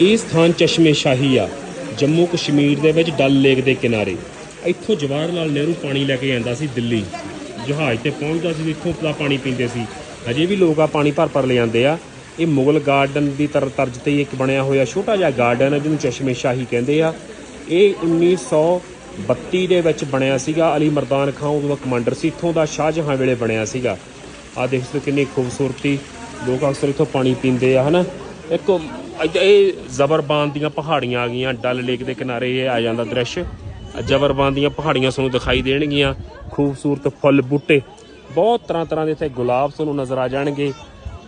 ਇਹ ਸਥਾਨ ਚਸ਼ਮੇ ਸ਼ਾਹੀ ਆ, ਜੰਮੂ ਕਸ਼ਮੀਰ ਦੇ ਵਿੱਚ ਡਲ ਲੇਕ ਦੇ ਕਿਨਾਰੇ। ਇੱਥੋਂ ਜਵਾਹਰ ਲਾਲ ਨਹਿਰੂ ਪਾਣੀ ਲੈ ਕੇ ਜਾਂਦਾ ਸੀ ਦਿੱਲੀ। ਜਹਾਜ਼ ਤੇ ਪਹੁੰਚਦਾ ਸੀ, ਇੱਥੋਂ ਦਾ ਪਾਣੀ ਪੀਂਦੇ ਸੀ। ਅਜੇ ਵੀ ਲੋਕ ਆ ਪਾਣੀ ਭਰ ਭਰ ਲੈ ਜਾਂਦੇ ਆ। ਇਹ ਮੁਗਲ ਗਾਰਡਨ ਦੀ ਤਰ, ਤਰਜ਼ ਤੇ ਇੱਕ ਬਣਿਆ ਹੋਇਆ ਛੋਟਾ ਜਿਹਾ ਗਾਰਡਨ ਹੈ ਜਿਹਨੂੰ ਚਸ਼ਮੇ ਸ਼ਾਹੀ ਕਹਿੰਦੇ ਆ। ਇਹ 1932 ਦੇ ਵਿੱਚ ਬਣਿਆ ਸੀਗਾ। ਅਲੀ ਮਰਦਾਨ ਖਾਨ ਉਦੋਂ ਕਮਾਂਡਰ ਸੀ। ਇੱਥੋਂ ਦਾ ਸ਼ਾਹਜਹਾਂ ਵੇਲੇ ਬਣਿਆ ਸੀਗਾ। ਆ ਦੇਖ ਸਕਦੇ ਹੋ ਕਿੰਨੀ ਖੂਬਸੂਰਤੀ। ਲੋਕ ਅਕਸਰ ਇੱਥੋਂ ਪਾਣੀ ਪੀਂਦੇ ਆ, ਹਨਾ? ਇੱਕ ਇੱਧ- ਇਹ ਜ਼ਬਰਬਾਨ ਦੀਆਂ ਪਹਾੜੀਆਂ ਆ ਗਈਆਂ, ਡਲ ਲੇਕ ਦੇ ਕਿਨਾਰੇ ਇਹ ਆ ਜਾਂਦਾ ਦ੍ਰਿਸ਼। ਜ਼ਬਰਬਾਨ ਦੀਆਂ ਪਹਾੜੀਆਂ ਤੁਹਾਨੂੰ ਦਿਖਾਈ ਦੇਣਗੀਆਂ, ਖੂਬਸੂਰਤ ਫੁੱਲ ਬੂਟੇ। ਬਹੁਤ ਤਰ੍ਹਾਂ ਤਰ੍ਹਾਂ ਦੇ ਇੱਥੇ ਗੁਲਾਬ ਤੁਹਾਨੂੰ ਨਜ਼ਰ ਆ ਜਾਣਗੇ।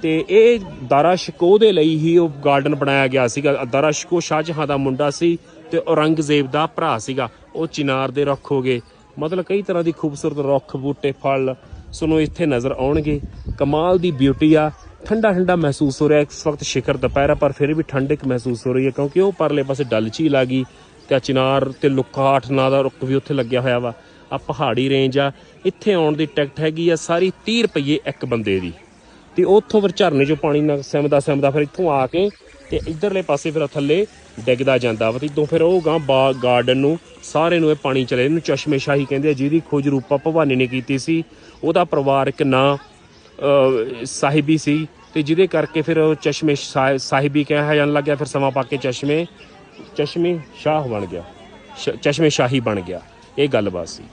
ਤੇ ਇਹ ਦਾਰਾ ਸ਼ਿਕੋ ਦੇ ਲਈ ਹੀ ਉਹ ਗਾਰਡਨ ਬਣਾਇਆ ਗਿਆ ਸੀਗਾ। ਦਾਰਾ ਸ਼ਿਕੋ ਸ਼ਾਹਜਹਾਂ ਦਾ ਮੁੰਡਾ ਸੀ ਤੇ ਔਰੰਗਜ਼ੇਬ ਦਾ ਭਰਾ ਸੀਗਾ। ਉਹ ਚਿਨਾਰ ਦੇ ਰੁੱਖ ਹੋ ਗਏ। ਮਤਲਬ ਕਈ ਤਰ੍ਹਾਂ ਦੀ ਖੂਬਸੂਰਤ ਰੁੱਖ, ਬੂਟੇ, ਫਲ ਤੁਹਾਨੂੰ ਇੱਥੇ ਨਜ਼ਰ ਆਉਣਗੇ। ਕਮਾਲ ਦੀ ਬਿਊਟੀ ਆ। ਠੰਡਾ ਠੰਡਾ ਮਹਿਸੂਸ ਹੋ ਰਿਹਾ ਇਸ ਵਕਤ ਸ਼ਿਖਰ ਦੁਪਹਿਰਾ ਪਰ ਫਿਰ ਵੀ ਠੰਡਕ ਮਹਿਸੂਸ ਹੋ ਰਹੀ ਹੈ, ਕਿਉਂਕਿ ਉਹ ਪਰਲੇ ਪਾਸੇ ਡਲ ਝੀਲ ਆ ਗਈ ਤੇ ਆਹ ਚਿਨਾਰ ਤੇ ਲੁਕਾਠ ਨਾਂ ਦਾ ਰੁੱਖ ਵੀ ਉੱਥੇ ਲੱਗਿਆ ਹੋਇਆ ਵਾ। ਆ ਪਹਾੜੀ ਰੇਂਜ ਆ, ਇੱਥੇ ਆਉਣ ਦੀ ਟਿਕਟ ਹੈਗੀ ਆ ਸਾਰੀ 30 ਰੁਪਏ ਇੱਕ ਬੰਦੇ ਦੀ। ਤੇ ਉੱਥੋਂ ਫਿਰ ਝਰਨੇ ਚੋਂ ਪਾਣੀ ਨਾਲ ਸਿਮਦਾ ਸਿਮਦਾ ਫਿਰ ਇੱਥੋਂ ਆ ਕੇ ਤੇ ਇਧਰਲੇ ਪਾਸੇ ਫਿਰ ਥੱਲੇ ਡਿੱਗਦਾ ਜਾਂਦਾ ਵਾ ਤੇ ਇਦੋਂ ਫਿਰ ਉਹ ਗਾਂ ਬਾਗ ਗਾਰਡਨ ਨੂੰ ਸਾਰੇ ਨੂੰ ਇਹ ਪਾਣੀ ਚਲੇ, ਇਹਨੂੰ ਚਸ਼ਮੇ ਸ਼ਾਹੀ ਕਹਿੰਦੇ ਆ, ਜਿਹਦੀ ਖੋਜ ਰੂਪਾ ਭਵਾਨੀ ਨੇ ਕੀਤੀ ਸੀ। ਉਹਦਾ ਪਰਿਵਾਰਕ ਨਾਂ ਸਾਹਿਬੀ ਸੀ ਤੇ ਜਿਹਦੇ ਕਰਕੇ ਫਿਰ ਉਹ ਚਸ਼ਮੇ ਸ਼ਾਹ- ਸਾਹਿਬੀ ਕਿਹਾ ਜਾਣ ਲੱਗਿਆ ਫਿਰ ਸਮਾਂ ਪਾ ਕੇ ਚਸ਼ਮੇ ਚਸ਼ਮੇ ਸ਼ਾਹ ਬਣ ਗਿਆ। ਸ਼- ਚਸ਼ਮੇ ਸ਼ਾਹੀ ਬਣ ਗਿਆ। ਇਹ ਗੱਲਬਾਤ ਸੀ।